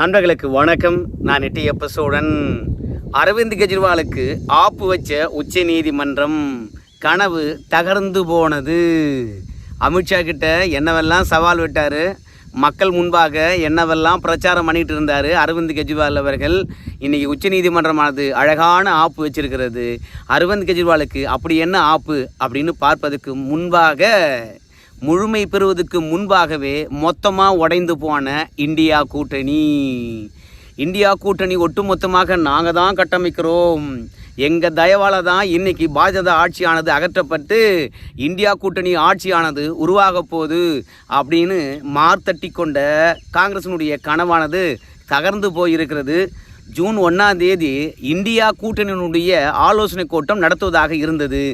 நண்பர்களுக்கு வணக்கம். நான் எட்டி எப்பசோடன் அரவிந்த் கெஜ்ரிவாலுக்கு ஆப்பு வச்ச உச்ச நீதிமன்றம் கனவு தகர்ந்து போனது. அமித்ஷா கிட்ட என்னவெல்லாம் சவால் விட்டார்? மக்கள் முன்பாக என்னவெல்லாம் பிரச்சாரம் பண்ணிட்டு இருந்தார் அரவிந்த் கெஜ்ரிவால் அவர்கள்? இன்னைக்கு உச்சநீதிமன்றமானது அழகான ஆப்பு வச்சிருக்கிறது. அரவிந்த் கெஜ்ரிவாலுக்கு அப்படி என்ன ஆப்பு அப்படின்னு பார்ப்பதற்கு முன்பாக முழுமை பெறுவதற்கு முன்பாகவே மொத்தமாக உடைந்து போன இந்தியா கூட்டணி. இந்தியா கூட்டணி ஒட்டுமொத்தமாக நாங்கள் தான் கட்டமைக்கிறோம். எங்கள் தயவால் தான் இன்றைக்கி பாஜக ஆட்சியானது அகற்றப்பட்டு இந்தியா கூட்டணி ஆட்சியானது உருவாக போகுது அப்படின்னு மார்த்தட்டி கொண்ட காங்கிரசினுடைய கனவானது தகர்ந்து போயிருக்கிறது. ஜூன் ஒன்றாம் தேதி இந்தியா கூட்டணியினுடைய ஆலோசனை கூட்டம் நடத்துவதாக இருந்தது.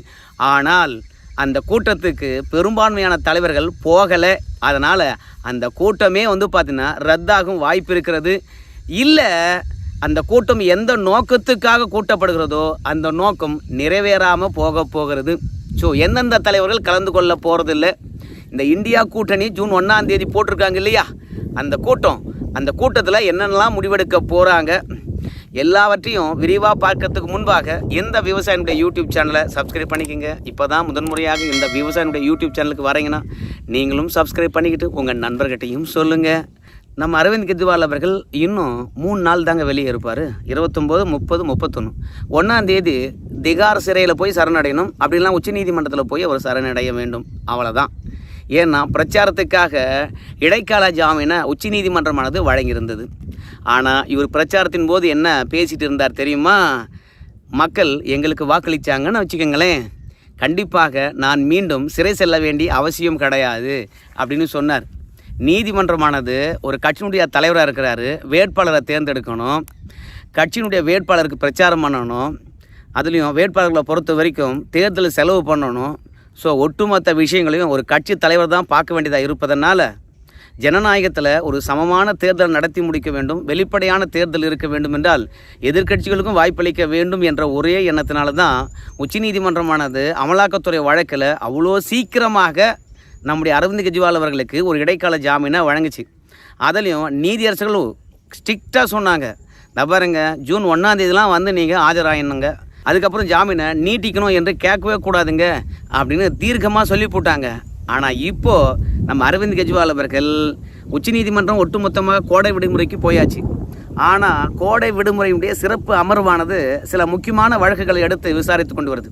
ஆனால் அந்த கூட்டத்துக்கு பெரும்பான்மையான தலைவர்கள் போகலை. அதனால் அந்த கூட்டமே வந்து பார்த்திங்கன்னா ரத்தாகும் வாய்ப்பு இருக்கிறது. இல்லை அந்த கூட்டம் எந்த நோக்கத்துக்காக கூட்டப்படுகிறதோ அந்த நோக்கம் நிறைவேறாமல் போக போகிறது. ஸோ எந்தெந்த தலைவர்கள் கலந்து கொள்ள போகிறதில்ல இந்த இந்தியா கூட்டணி ஜூன் ஒன்றாம் தேதி போட்டிருக்காங்க இல்லையா? அந்த கூட்டம் அந்த கூட்டத்தில் என்னென்னலாம் முடிவெடுக்க போகிறாங்க எல்லாவற்றையும் விரிவாக பார்க்கறதுக்கு முன்பாக இந்த விவசாயினுடைய யூடியூப் சேனலை சப்ஸ்கிரைப் பண்ணிக்கோங்க. இப்போ தான் முதன்முறையாக இந்த விவசாயினுடைய யூடியூப் சேனலுக்கு வரீங்கன்னா நீங்களும் சப்ஸ்கிரைப் பண்ணிக்கிட்டு உங்கள் நண்பர்கிட்டையும் சொல்லுங்கள் நம்ம அரவிந்த் கெஜ்ரிவால் அவர்கள் இன்னும் மூணு நாள் தாங்க வெளியே இருப்பார். இருபத்தொம்போது முப்பது முப்பத்தொன்று ஒன்றாம் தேதி திகார் சிறையில் போய் சரணடையணும். அப்படிலாம் உச்சநீதிமன்றத்தில் போய் அவர் சரணடைய வேண்டும். அவ்வளோதான் ஏன்னா பிரச்சாரத்துக்காக இடைக்கால ஜாமீனை உச்சநீதிமன்றமானது வழங்கியிருந்தது. ஆனால் இவர் பிரச்சாரத்தின் போது என்ன பேசிட்டு இருந்தார் தெரியுமா? மக்கள் எங்களுக்கு வாக்களித்தாங்கன்னு வச்சுக்கோங்களேன். கண்டிப்பாக நான் மீண்டும் சிறை செல்ல வேண்டிய அவசியம் கிடையாது அப்படின்னு சொன்னார். நீதிமன்றமானது ஒரு கட்சியினுடைய தலைவராக இருக்கிறாரு. வேட்பாளரை தேர்ந்தெடுக்கணும். கட்சியினுடைய வேட்பாளருக்கு பிரச்சாரம் பண்ணணும். அதுலேயும் வேட்பாளர்களை பொறுத்த வரைக்கும் தேர்தல் செலவு பண்ணணும். ஸோ ஒட்டுமொத்த விஷயங்களையும் ஒரு கட்சி தலைவர் தான் பார்க்க வேண்டியதாக இருப்பதனால ஜனநாயகத்தில் ஒரு சமமான தேர்தல் நடத்தி முடிக்க வேண்டும் வெளிப்படையான தேர்தல் இருக்க வேண்டும் என்றால் எதிர்க்கட்சிகளுக்கும் வாய்ப்பளிக்க வேண்டும் என்ற ஒரே எண்ணத்தினால தான் உச்சநீதிமன்றமானது அமலாக்கத்துறை வழக்கில் அவ்வளோ சீக்கிரமாக நம்முடைய அரவிந்த் கெஜ்ரிவால் அவர்களுக்கு ஒரு இடைக்கால ஜாமீனை வழங்குச்சு. அதுலேயும் நீதியரசர்களும் ஸ்ட்ரிக்டாக சொன்னாங்க. "இதோ பாருங்க ஜூன் ஒன்றாந்தேதிலாம் வந்து நீங்கள் ஆஜராயினுங்க. அதுக்கப்புறம் ஜாமீனை நீட்டிக்கணும் என்று கேட்கவே கூடாதுங்க. அப்படின்னு தீர்க்கமாக சொல்லி போட்டாங்க. ஆனால் இப்போது நம்ம அரவிந்த் கெஜ்ரிவால் அவர்கள் உச்சநீதிமன்றம் ஒட்டுமொத்தமாக கோடை விடுமுறைக்கு போயாச்சு. ஆனால் கோடை விடுமுறையுடைய சிறப்பு அமர்வானது சில முக்கியமான வழக்குகளை எடுத்து விசாரித்து கொண்டு வருது.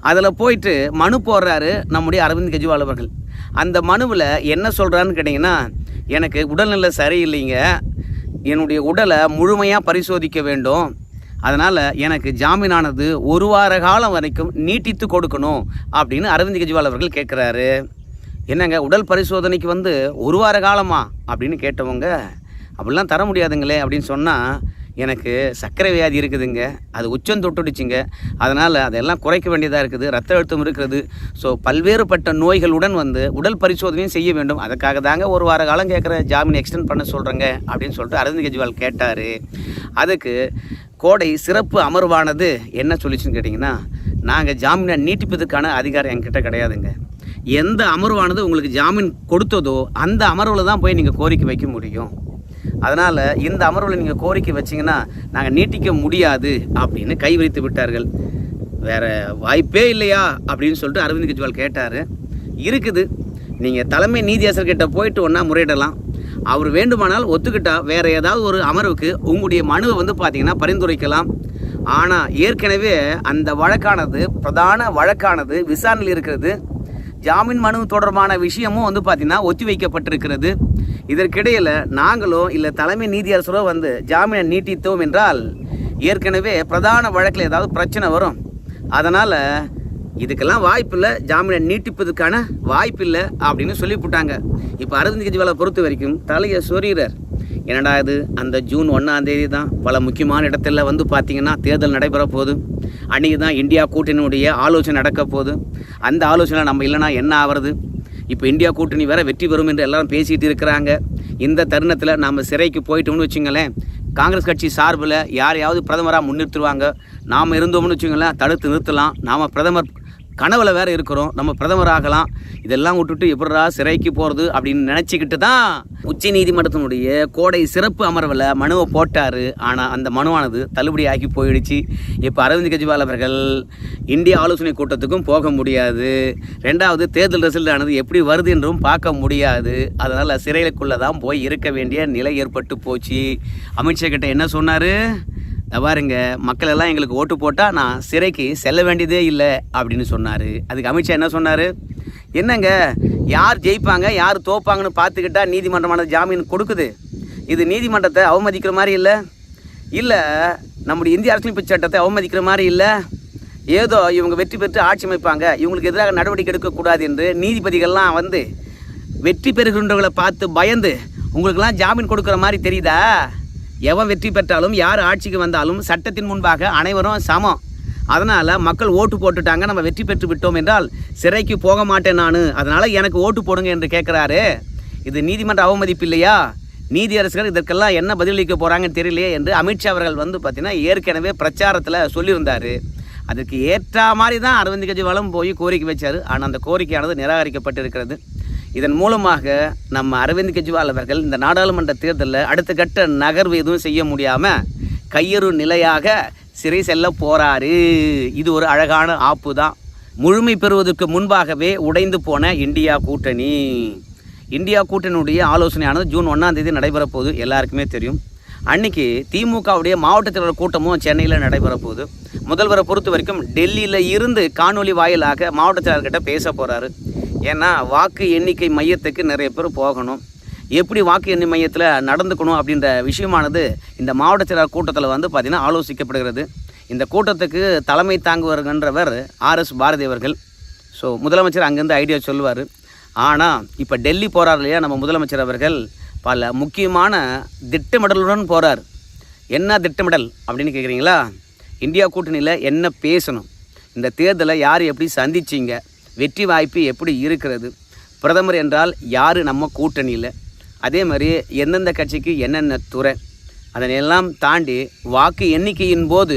அதில் போயிட்டு மனு போடுறாரு நம்முடைய அரவிந்த் கெஜ்ரிவால் அவர்கள். அந்த மனுவில் என்ன சொல்கிறான்னு கேட்டிங்கன்னா எனக்கு உடல்நிலை சரியில்லைங்க. என்னுடைய உடலை முழுமையாக பரிசோதிக்க வேண்டும். அதனால் எனக்கு ஜாமீனானது ஒரு வார காலம் வரைக்கும் நீட்டித்து கொடுக்கணும் அப்படின்னு அரவிந்த் கெஜ்ரிவால் அவர்கள் கேட்குறாரு என்னங்க உடல் பரிசோதனைக்கு வந்து ஒரு வார காலமா அப்படின்னு கேட்டவங்க அப்படிலாம் தர முடியாதுங்களே அப்படின்னு சொன்னால் எனக்கு சர்க்கரை வியாதி இருக்குதுங்க. அது உச்சம் தொட்டுடுச்சுங்க. அதனால் அதெல்லாம் குறைக்க வேண்டியதாக இருக்குது. ரத்த அழுத்தம் இருக்கிறது. ஸோ பல்வேறுபட்ட நோய்களுடன் வந்து உடல் பரிசோதனையும் செய்ய வேண்டும். அதுக்காக தாங்க ஒரு வார காலம் கேட்குற ஜாமீன் எக்ஸ்டெண்ட் பண்ண சொல்கிறேங்க அப்படின்னு சொல்லிட்டு அரவிந்த் கெஜ்ரிவால் கேட்டார். அதுக்கு கோடை சிறப்பு அமர்வானது என்ன சொல்லிச்சுன்னு கேட்டிங்கன்னா நாங்கள் ஜாமீனை நீட்டிப்பதற்கான அதிகாரம் என்கிட்ட கிடையாதுங்க. எந்த அமர்வானது உங்களுக்கு ஜாமீன் கொடுத்ததோ அந்த அமர்வில் தான் போய் நீங்கள் கோரிக்கை வைக்க முடியும். அதனால் இந்த அமர்வில் நீங்கள் கோரிக்கை வச்சிங்கன்னா நாங்கள் நீட்டிக்க முடியாது அப்படின்னு கைவிரித்து விட்டார்கள். வேற வாய்ப்பே இல்லையா அப்படின்னு சொல்லிட்டு அரவிந்த் கெஜ்ரிவால் கேட்டார். இருக்குது. நீங்கள் தலைமை நீதியரசர்கிட்ட போயிட்டு ஒன்றா முறையிடலாம். அவர் வேண்டுமானால் ஒத்துக்கிட்டால் வேறு ஏதாவது ஒரு அமர்வுக்கு உங்களுடைய மனுவை வந்து பார்த்திங்கன்னா பரிந்துரைக்கலாம். ஆனால் ஏற்கனவே அந்த வழக்கானது பிரதான வழக்கானது விசாரணையில் இருக்கிறது. ஜாமீன் மனு தொடர்பான விஷயமும் வந்து பார்த்திங்கன்னா ஒத்தி வைக்கப்பட்டிருக்கிறது. இதற்கிடையில் நாங்களோ இல்லை தலைமை நீதியரசரோ வந்து ஜாமீனை நீட்டித்தோம் என்றால் ஏற்கனவே பிரதான வழக்கில் ஏதாவது பிரச்சனை வரும். அதனால் இதுக்கெல்லாம் வாய்ப்பில்லை ஜாமீனை நீட்டிப்பதற்கான வாய்ப்பில்லை அப்படின்னு சொல்லிவிட்டாங்க. இப்போ அரவிந்த் கெஜ்ரிவாலை பொறுத்த வரைக்கும் தலையை சொறீரர் என்னடா இது? அந்த ஜூன் ஒன்றாம் தேதி தான் பல முக்கியமான இடத்துல வந்து பார்த்தீங்கன்னா தேர்தல் நடைபெற போகுது. அன்றைக்கி தான் இந்தியா கூட்டணியுடைய ஆலோசனை நடக்க போகுது. அந்த ஆலோசனை நம்ம இல்லைன்னா என்ன ஆகிறது இப்போ இந்தியா கூட்டணி வேற வெற்றி பெறும் என்று எல்லாரும் பேசிகிட்டு இருக்கிறாங்க. இந்த தருணத்தில் நாம் சிறைக்கு போயிட்டோம்னு வச்சுங்களேன் காங்கிரஸ் கட்சி சார்பில் யாரையாவது பிரதமராக முன்னிறுத்துருவாங்க நாம் இருந்தோம்னு வச்சுங்களேன் தடுத்து நிறுத்தலாம். நாம் பிரதமர் கனவுல வேற இருக்கிறோம். நம்ம பிரதமர் ஆகலாம். இதெல்லாம் விட்டுட்டு எப்படா சிறைக்கு போகிறது அப்படின்னு நினச்சிக்கிட்டு தான் உச்ச நீதிமன்றத்தினுடைய கோடை சிறப்பு அமர்வில் மனுவை போட்டார். ஆனால் அந்த மனுவானது தள்ளுபடி ஆகி போயிடுச்சு. இப்போ அரவிந்த் கெஜ்ரிவால் அவர்கள் இந்திய ஆலோசனை கூட்டத்துக்கும் போக முடியாது. ரெண்டாவது தேர்தல் ரிசல்ட் ஆனது எப்படி வருது என்றும் பார்க்க முடியாது. அதனால் சிறையிலுக்குள்ளே தான் போய் இருக்க வேண்டிய நிலை ஏற்பட்டு போச்சு. அமித்ஷா கிட்ட என்ன சொன்னார்? பாருங்க மக்கள் எல்லாம் எங்களுக்கு ஓட்டு போட்டால் நான் சிறைக்கு செல்ல வேண்டியதே இல்லை அப்படின்னு சொன்னார். அதுக்கு அமித்ஷா என்ன சொன்னார்? என்னங்க யார் ஜெயிப்பாங்க யார் தோப்பாங்கன்னு பார்த்துக்கிட்டா நீதிமன்றமானது ஜாமீன் கொடுக்குது. இது நீதிமன்றத்தை அவமதிக்கிற மாதிரி இல்லை. இல்லை நம்முடைய இந்திய அரசியலமைப்பு சட்டத்தை அவமதிக்கிற மாதிரி இல்லை. ஏதோ இவங்க வெற்றி பெற்று ஆட்சி அமைப்பாங்க. இவங்களுக்கு எதிராக நடவடிக்கை எடுக்கக்கூடாது என்று நீதிபதிகள்லாம் வந்து வெற்றி பெறுகின்றவர்களை பார்த்து பயந்து உங்களுக்கெல்லாம் ஜாமீன் கொடுக்குற மாதிரி தெரியுதா? எவன் வெற்றி பெற்றாலும் யார் ஆட்சிக்கு வந்தாலும் சட்டத்தின் முன்பாக அனைவரும் சமம். அதனால் மக்கள் ஓட்டு போட்டுட்டாங்க நம்ம வெற்றி பெற்று விட்டோம் என்றால் சிறைக்கு போக மாட்டேன் நான். அதனால் எனக்கு ஓட்டு போடுங்க என்று கேட்குறாரு இது நீதிமன்ற அவமதிப்பு இல்லையா? நீதியரசர்கள் இதற்கெல்லாம் என்ன பதிலளிக்க போகிறாங்கன்னு தெரியலையே என்று அமித்ஷா அவர்கள் வந்து பார்த்திங்கன்னா ஏற்கனவே பிரச்சாரத்தில் சொல்லியிருந்தார். அதுக்கு ஏற்ற மாதிரி தான் அரவிந்த் கெஜ்ரிவாலும் போய் கோரிக்கை வச்சார். ஆனால் அந்த கோரிக்கையானது நிராகரிக்கப்பட்டிருக்கிறது. இதன் மூலமாக நம்ம அரவிந்த் கெஜ்ரிவால் அவர்கள் இந்த நாடாளுமன்ற தேர்தலில் அடுத்த கட்ட நகர்வு எதுவும் செய்ய முடியாமல் கையறு நிலையாக சிறை செல்ல போகிறாரு இது ஒரு அழகான ஆப்பு தான். முழுமை பெறுவதற்கு முன்பாகவே உடைந்து போன இந்தியா கூட்டணி. இந்தியா கூட்டணியுடைய ஆலோசனையானது ஜூன் ஒன்றாம் தேதி நடைபெறப் எல்லாருக்குமே தெரியும். அன்னைக்கு திமுகவுடைய மாவட்ட செயலாளர் கூட்டமும் சென்னையில் நடைபெற போகுது. முதல்வரை பொறுத்த வரைக்கும் டெல்லியில் இருந்து காணொலி வாயிலாக மாவட்ட செயலாளர்கிட்ட பேச போகிறாரு ஏன்னா வாக்கு எண்ணிக்கை மையத்துக்கு நிறைய பேர் போகணும். எப்படி வாக்கு எண்ணி மையத்தில் நடந்துக்கணும் அப்படின்ற விஷயமானது இந்த மாவட்ட செயலாளர் கூட்டத்தில் வந்து பார்த்திங்கன்னா ஆலோசிக்கப்படுகிறது. இந்த கூட்டத்துக்கு தலைமை தாங்குவர்கின்றவர் ஆர்எஸ் பாரதி அவர்கள். ஸோ முதலமைச்சர் அங்கேருந்து ஐடியா சொல்லுவார். ஆனால் இப்போ டெல்லி போகிறார் இல்லையா நம்ம முதலமைச்சர் அவர்கள். பல முக்கியமான திட்டமிடலுடன் போகிறார் என்ன திட்டமிடல் அப்படின்னு கேட்குறீங்களா இந்தியா கூட்டணியில் என்ன பேசணும்? இந்த தேர்தலை யார் எப்படி சந்திச்சிங்க? வெற்றி வாய்ப்பு எப்படி இருக்கிறது? பிரதமர் என்றால் யார் நம்ம கூட்டணியில்? அதே மாதிரி எந்தெந்த கட்சிக்கு என்னென்ன துறை? அதனையெல்லாம் தாண்டி வாக்கு எண்ணிக்கையின் போது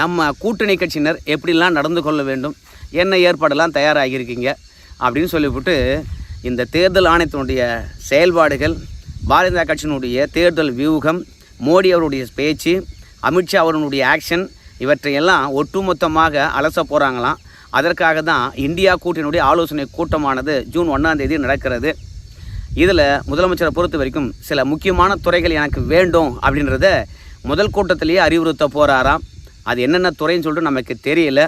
நம்ம கூட்டணி கட்சியினர் எப்படிலாம் நடந்து கொள்ள வேண்டும்? என்ன ஏற்பாடெல்லாம் தயாராகியிருக்கீங்க? அப்படின்னு சொல்லிவிட்டு இந்த தேர்தல் ஆணையத்தினுடைய செயல்பாடுகள் பாரதிய ஜனதா கட்சியினுடைய தேர்தல் வியூகம் மோடி அவருடைய பேச்சு அமித்ஷா அவருடைய ஆக்ஷன் இவற்றையெல்லாம் ஒட்டுமொத்தமாக அலச போகிறாங்களாம் அதற்காக தான் இந்தியா கூட்டினுடைய ஆலோசனை கூட்டமானது ஜூன் ஒன்றாம் தேதி நடக்கிறது. இதில் முதலமைச்சரை பொறுத்த வரைக்கும் சில முக்கியமான துறைகள் எனக்கு வேண்டும் அப்படின்றத முதல் கூட்டத்திலேயே அறிவுறுத்த போகிறாராம் அது என்னென்ன துறைன்னு சொல்லிட்டு நமக்கு தெரியல.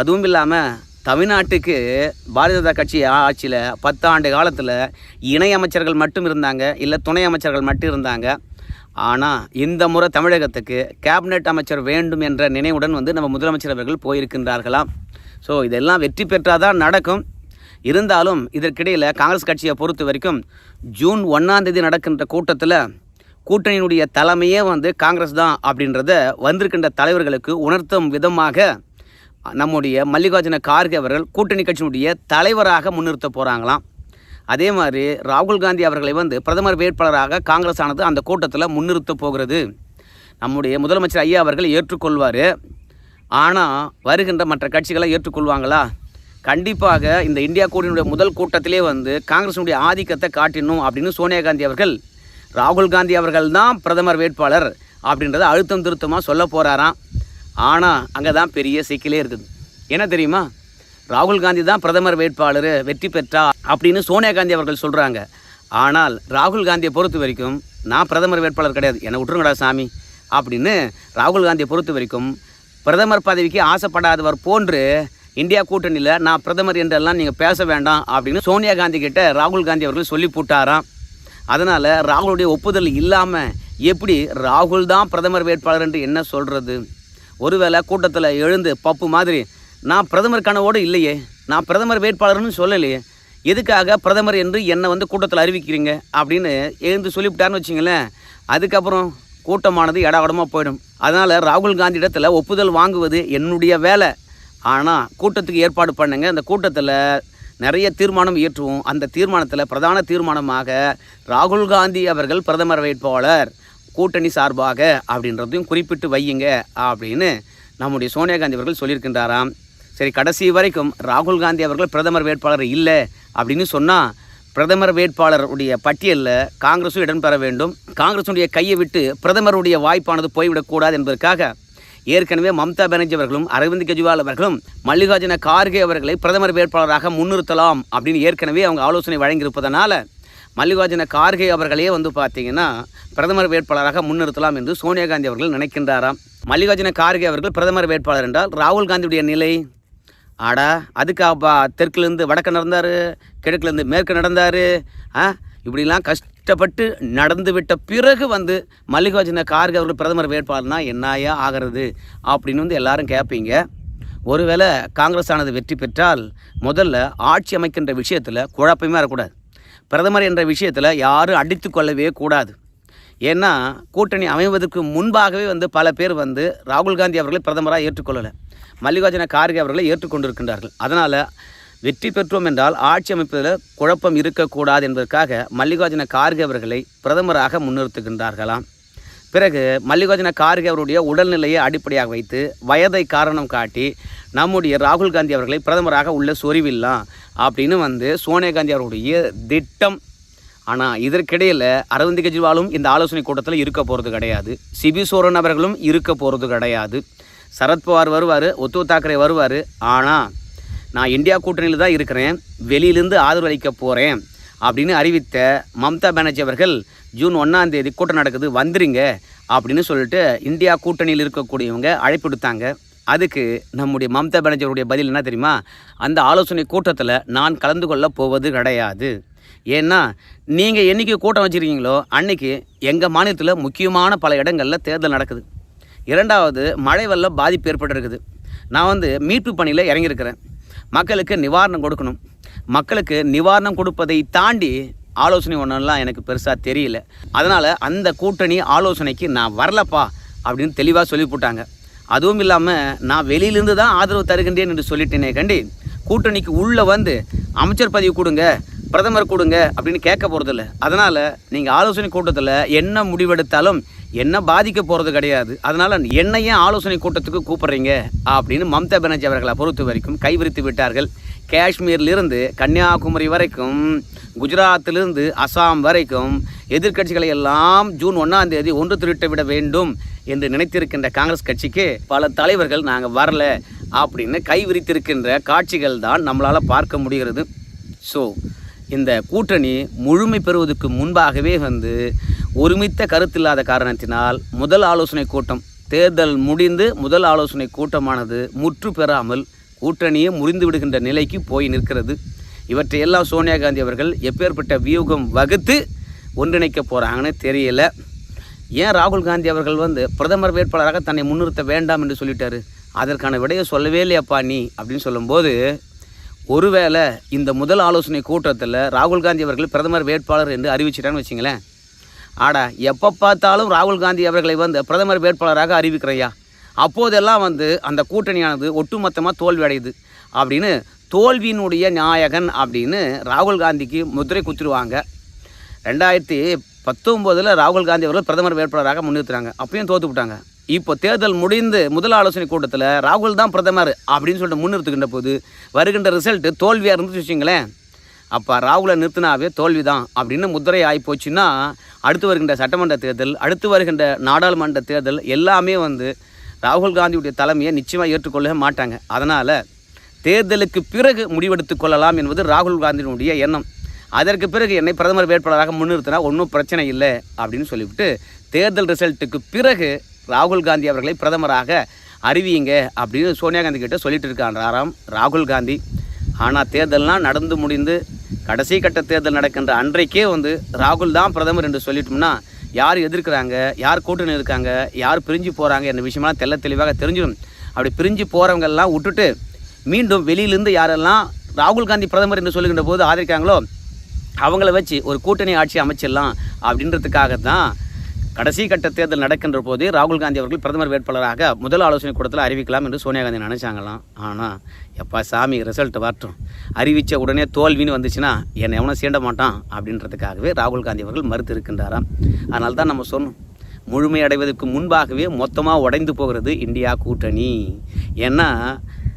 அதுவும் இல்லாமல் தமிழ்நாட்டுக்கு பாரதிய ஜனதா கட்சி ஆட்சியில் பத்தாண்டு காலத்தில் இணை அமைச்சர்கள் மட்டும் இருந்தாங்க இல்லை துணை அமைச்சர்கள் மட்டும் இருந்தாங்க. ஆனால் இந்த முறை தமிழகத்துக்கு கேபினெட் அமைச்சர் வேண்டும் என்ற நினைவுடன் வந்து நம்ம முதலமைச்சர் அவர்கள் போயிருக்கின்றார்களாம். ஸோ இதெல்லாம் வெற்றி பெற்றாதான் நடக்கும். இருந்தாலும் இதற்கிடையில் காங்கிரஸ் கட்சியை பொறுத்த வரைக்கும் ஜூன் ஒன்றாம் தேதி நடக்கின்ற கூட்டத்தில் கூட்டணியினுடைய தலைமையே வந்து காங்கிரஸ் தான் அப்படின்றத வந்திருக்கின்ற தலைவர்களுக்கு உணர்த்தும் விதமாக நம்முடைய மல்லிகார்ஜுன கார்கே அவர்கள் கூட்டணி கட்சியினுடைய தலைவராக முன்னிறுத்த போகிறாங்களாம் அதே மாதிரி ராகுல் காந்தி அவர்களை வந்து பிரதமர் வேட்பாளராக காங்கிரஸ் ஆனது அந்த கூட்டத்தில் முன்னிறுத்த போகிறது. நம்முடைய முதலமைச்சர் ஐயா அவர்கள் ஏற்றுக்கொள்வார். ஆனால் வருகின்ற மற்ற கட்சிகளை ஏற்றுக்கொள்வாங்களா? கண்டிப்பாக இந்த இந்தியா கூட்டணியுடைய முதல் கூட்டத்திலே வந்து காங்கிரஸினுடைய ஆதிக்கத்தை காட்டினோம் அப்படின்னு சோனியா காந்தி அவர்கள் ராகுல் காந்தி அவர்கள் தான் பிரதமர் வேட்பாளர் அப்படின்றத அழுத்தம் திருத்தமாக சொல்ல போகிறாராம் ஆனால் அங்கே தான் பெரிய சிக்கலே இருக்குது. என்ன தெரியுமா? ராகுல் காந்தி தான் பிரதமர் வேட்பாளர் வெற்றி பெற்றா அப்படின்னு சோனியா காந்தி அவர்கள் சொல்கிறாங்க ஆனால் ராகுல் காந்தியை பொறுத்த வரைக்கும் நான் பிரதமர் வேட்பாளர் கிடையாது. என்னை விட்டுருங்கடா சாமி அப்படின்னு ராகுல் காந்தியை பொறுத்த வரைக்கும் பிரதமர் பதவிக்கு ஆசைப்படாதவர் போன்று இந்தியா கூட்டணியில் நான் பிரதமர் என்றெல்லாம் நீங்கள் பேச வேண்டாம் அப்படின்னு சோனியா காந்தி கிட்ட ராகுல் காந்தி அவர்கள் சொல்லி போட்டாராம். அதனால் ராகுலுடைய ஒப்புதல் இல்லாமல் எப்படி ராகுல் தான் பிரதமர் வேட்பாளர் என்று என்ன சொல்கிறது ஒருவேளை கூட்டத்தில் எழுந்து பப்பு மாதிரி நான் பிரதமர் கனவோடு இல்லையே நான் பிரதமர் வேட்பாளர்னு சொல்லலையே எதுக்காக பிரதமர் என்று என்னை வந்து கூட்டத்தில் அறிவிக்கிறீங்க? அப்படின்னு எழுந்து சொல்லிவிட்டாருன்னு வச்சிங்களேன் அதுக்கப்புறம் கூட்டமானது இடவடமாக போயிடும். அதனால் ராகுல் காந்தி இடத்துல ஒப்புதல் வாங்குவது என்னுடைய வேலை. ஆனால் கூட்டத்துக்கு ஏற்பாடு பண்ணுங்க. அந்த கூட்டத்தில் நிறைய தீர்மானம் இயற்றுவோம். அந்த தீர்மானத்தில் பிரதான தீர்மானமாக ராகுல் காந்தி அவர்கள் பிரதமர் வேட்பாளர் கூட்டணி சார்பாக அப்படின்றதையும் குறிப்பிட்டு வையுங்க அப்படின்னு நம்முடைய சோனியா காந்தி அவர்கள் சொல்லியிருக்கின்றாராம். சரி கடைசி வரைக்கும் ராகுல் காந்தி அவர்கள் பிரதமர் வேட்பாளர் இல்லை அப்படின்னு சொன்னால் பிரதமர் வேட்பாளருடைய பட்டியலில் காங்கிரஸும் இடம் பெற வேண்டும். காங்கிரஸுடைய கையை விட்டு பிரதமருடைய வாய்ப்பானது போய்விடக்கூடாது என்பதற்காக ஏற்கனவே மம்தா பானர்ஜி அவர்களும் அரவிந்த் கெஜ்ரிவால் அவர்களும் மல்லிகார்ஜுன கார்கே அவர்களை பிரதமர் வேட்பாளராக முன்னிறுத்தலாம் அப்படின்னு ஏற்கனவே அவங்க ஆலோசனை வழங்கியிருப்பதனால மல்லிகார்ஜுன கார்கே அவர்களே வந்து பார்த்தீங்கன்னா பிரதமர் வேட்பாளராக முன்னிறுத்தலாம் என்று சோனியா காந்தி அவர்கள் நினைக்கின்றாராம். மல்லிகார்ஜுன கார்கே அவர்கள் பிரதமர் வேட்பாளர் என்றால் ராகுல் காந்தியுடைய நிலை? ஆடா அதுக்கு அப்பா தெற்குலேருந்து வடக்கு நடந்தார் கிழக்குலேருந்து மேற்கு நடந்தார் ஆ? இப்படிலாம் கஷ்டப்பட்டு நடந்து விட்ட பிறகு வந்து மல்லிகார்ஜுன கார்கே அவர்கள் பிரதமர் வேட்பாளர்னா என்னாயா ஆகிறது அப்படின்னு வந்து எல்லாரும் கேட்பீங்க ஒருவேளை காங்கிரஸ் ஆனது வெற்றி பெற்றால் முதல்ல ஆட்சி அமைக்கின்ற விஷயத்தில் குழப்பமே வரக்கூடாது. பிரதமர் என்ற விஷயத்தில் யாரும் அடித்து கொள்ளவே கூடாது. ஏன்னா கூட்டணி அமைவதற்கு முன்பாகவே வந்து பல பேர் வந்து ராகுல் காந்தி அவர்களை பிரதமராக ஏற்றுக்கொள்ளலை. மல்லிகார்ஜுன கார்கே அவர்களை ஏற்றுக்கொண்டிருக்கின்றார்கள். அதனால் வெற்றி பெற்றோம் என்றால் ஆட்சி அமைப்பதில் குழப்பம் இருக்கக்கூடாது என்பதற்காக மல்லிகார்ஜுன கார்கே அவர்களை பிரதமராக முன்னிறுத்துகின்றார்களாம். பிறகு மல்லிகார்ஜுன கார்கே அவருடைய உடல்நிலையை அடிப்படையாக வைத்து வயதை காரணம் காட்டி நம்முடைய ராகுல் காந்தி அவர்களை பிரதமராக உள்ள சொறிவில்லாம் அப்படின்னு வந்து சோனியா காந்தி அவருடைய திட்டம் ஆனால் இதற்கிடையில் அரவிந்த் கெஜ்ரிவாலும் இந்த ஆலோசனை கூட்டத்தில் இருக்க போகிறது கிடையாது. சிபி சோரன் அவர்களும் இருக்க போகிறது கிடையாது. சரத்பவார் வருவார் உத்தவ் தாக்கரே வருவார். ஆனால் நான் இந்தியா கூட்டணியில் தான் இருக்கிறேன். வெளியிலேருந்து ஆதரவு அளிக்க போகிறேன் அப்படின்னு அறிவித்த மம்தா பானர்ஜி அவர்கள் ஜூன் ஒன்றாம் தேதி கூட்டம் நடக்குது வந்துடுங்க அப்படின்னு சொல்லிட்டு இந்தியா கூட்டணியில் இருக்கக்கூடியவங்க அழைப்பு விடுத்தாங்க. அதுக்கு நம்முடைய மம்தா பானர்ஜி பதில் என்ன தெரியுமா? அந்த ஆலோசனை கூட்டத்தில் நான் கலந்து கொள்ள போவது கிடையாது. ஏன்னா நீங்கள் என்னைக்கு கூட்டம் வச்சுருக்கீங்களோ அன்னைக்கு எங்கள் மாநிலத்தில் முக்கியமான பல இடங்களில் தேர்தல் நடக்குது. இரண்டாவது மழை வெள்ளம் பாதிப்பு ஏற்பட்டிருக்குது. நான் வந்து மீட்பு பணியில் இறங்கியிருக்கிறேன். மக்களுக்கு நிவாரணம் கொடுக்கணும். மக்களுக்கு நிவாரணம் கொடுப்பதை தாண்டி ஆலோசனை ஒன்றெல்லாம் எனக்கு பெருசாக தெரியல. அதனால் அந்த கூட்டணி ஆலோசனைக்கு நான் வரலப்பா அப்படின்னு தெளிவாக சொல்லி போட்டாங்க. அதுவும் இல்லாமல் நான் வெளியிலேருந்து தான் ஆதரவு தருகின்றேன் என்று சொல்லிட்டேனே கண்டி கூட்டணிக்கு உள்ளே வந்து அமைச்சர் பதவி கொடுங்க பிரதமர் கொடுங்க அப்படின்னு கேட்க போகிறதில்ல அதனால் நீங்கள் ஆலோசனை கூட்டத்தில் என்ன முடிவெடுத்தாலும் என்ன பாதிக்க போகிறது கிடையாது. அதனால் என்ன ஏன் ஆலோசனை கூட்டத்துக்கு கூப்பிட்றீங்க அப்படின்னு மம்தா பானர்ஜி அவர்களை பொறுத்த வரைக்கும் கைவிரித்து விட்டார்கள். காஷ்மீர்லேருந்து கன்னியாகுமரி வரைக்கும் குஜராத்திலிருந்து அசாம் வரைக்கும் எதிர்க்கட்சிகளை எல்லாம் ஜூன் ஒன்றாம் தேதி ஒன்று திருட்டு விட வேண்டும் என்று நினைத்திருக்கின்ற காங்கிரஸ் கட்சிக்கு பல தலைவர்கள் நாங்கள் வரல அப்படின்னு கைவிரித்திருக்கின்ற காட்சிகள் தான் நம்மளால் பார்க்க முடிகிறது. ஸோ இந்த கூட்டணி முழுமை பெறுவதற்கு முன்பாகவே வந்து ஒருமித்த கருத்தில்லாத காரணத்தினால் முதல் ஆலோசனை கூட்டம் தேர்தல் முடிந்து முதல் ஆலோசனை கூட்டமானது முற்று பெறாமல் கூட்டணியே முறிந்து விடுகின்ற நிலைக்கு போய் நிற்கிறது. இவற்றையெல்லாம் சோனியா காந்தி அவர்கள் எப்பேற்பட்ட வியூகம் வகுத்து ஒன்றிணைக்க போகிறாங்கன்னு தெரியல. ஏன் ராகுல் காந்தி அவர்கள் வந்து பிரதமர் வேட்பாளராக தன்னை முன்னிறுத்த வேண்டாம் என்று சொல்லிட்டாரு? அதற்கான விடையை சொல்லவே இல்லையாப்பா நீ? அப்படின்னு சொல்லும்போது ஒருவேளை இந்த முதல் ஆலோசனை கூட்டத்தில் ராகுல் காந்தி அவர்கள் பிரதமர் வேட்பாளர் என்று அறிவிச்சிட்டான்னு வச்சிங்களேன். ஆடா எப்போ பார்த்தாலும் ராகுல் காந்தி அவர்களை வந்து பிரதமர் வேட்பாளராக அறிவிக்கிறையா அப்போதெல்லாம் வந்து அந்த கூட்டணியானது ஒட்டுமொத்தமாக தோல்வி அடையுது அப்படின்னு தோல்வியினுடைய நாயகன் அப்படின்னு ராகுல் காந்திக்கு முதிரை குத்துருவாங்க ரெண்டாயிரத்தி பத்தொம்போதில் ராகுல் காந்தி அவர்கள் பிரதமர் வேட்பாளராக முன்னிறுத்துறாங்க அப்பயும் தோற்று விட்டாங்க இப்போ தேர்தல் முடிந்து முதல் ஆலோசனை கூட்டத்தில் ராகுல் தான் பிரதமர் அப்படின்னு சொல்லிட்டு முன்னிறுத்துக்கின்ற போது வருகின்ற ரிசல்ட்டு தோல்வியாக இருந்துச்சு வச்சுங்களேன் அப்போ ராகுலை நிறுத்தினாவே தோல்வி தான் அப்படின்னு முத்திரை ஆகி போச்சுன்னா அடுத்து வருகின்ற சட்டமன்ற தேர்தல் அடுத்து வருகின்ற நாடாளுமன்ற தேர்தல் எல்லாமே வந்து ராகுல் காந்தியுடைய தலைமையை நிச்சயமாக ஏற்றுக்கொள்ளவே மாட்டாங்க. அதனால் தேர்தலுக்கு பிறகு முடிவெடுத்து கொள்ளலாம் என்பது ராகுல் காந்தியினுடைய எண்ணம். அதற்கு பிறகு என்னை பிரதமர் வேட்பாளராக முன்னிறுத்தினா ஒன்றும் பிரச்சனை இல்லை அப்படின்னு சொல்லிவிட்டு தேர்தல் ரிசல்ட்டுக்கு பிறகு ராகுல் காந்தி அவர்களை பிரதமராக அறிவியுங்க அப்படின்னு சோனியா காந்தி கிட்ட சொல்லிட்டு இருக்கான்றாராம் ராகுல் காந்தி. ஆனால் தேர்தல்லாம் நடந்து முடிந்து கடைசி கட்ட தேர்தல் நடக்கின்ற அன்றைக்கே வந்து ராகுல் தான் பிரதமர் என்று சொல்லிட்டோம்னா யார் எதிர்க்கிறாங்க யார் கூட்டணி இருக்காங்க யார் பிரிஞ்சு போகிறாங்க என்ற விஷயமெல்லாம் தெல்ல தெளிவாக தெரிஞ்சிடும். அப்படி பிரிஞ்சு போகிறவங்கெல்லாம் விட்டுட்டு மீண்டும் வெளியிலேருந்து யாரெல்லாம் ராகுல் காந்தி பிரதமர் என்று சொல்லுகின்ற போது ஆதரிக்காங்களோ அவங்கள வச்சு ஒரு கூட்டணி ஆட்சி அமைச்சிடலாம் அப்படின்றதுக்காக தான் கடைசி கட்ட தேர்தல் நடக்கின்ற போது ராகுல் காந்தி அவர்கள் பிரதமர் வேட்பாளராக முதல் ஆலோசனை கூட்டத்தில் அறிவிக்கலாம் என்று சோனியா காந்தி நினைச்சாங்களாம். ஆனால் எப்பா சாமி ரிசல்ட் வரட்டும். அறிவித்த உடனே தோல்வின்னு வந்துச்சுன்னா என்னை எவனும் சீண்ட மாட்டான் அப்படின்றதுக்காகவே ராகுல் காந்தி அவர்கள் மறுத்து இருக்கின்றாராம். அதனால தான் நம்ம சொன்னோம். முழுமையடைவதற்கு முன்பாகவே மொத்தமாக உடைந்து போகிறது இந்தியா கூட்டணி. ஏன்னா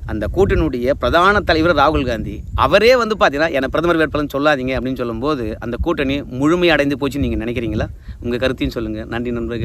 அந்த கூட்டணியுடைய பிரதான தலைவர் ராகுல் காந்தி அவரே வந்து பார்த்தீங்கன்னா என்னை பிரதமர் வேட்பாளர் சொல்லாதீங்க அப்படின்னு சொல்லும்போது அந்த கூட்டணி முழுமை அடைந்து போச்சுன்னு நீங்கள் நினைக்கிறீங்களா? உங்கள் கருத்தையும் சொல்லுங்கள் நன்றி நண்பர்கள்.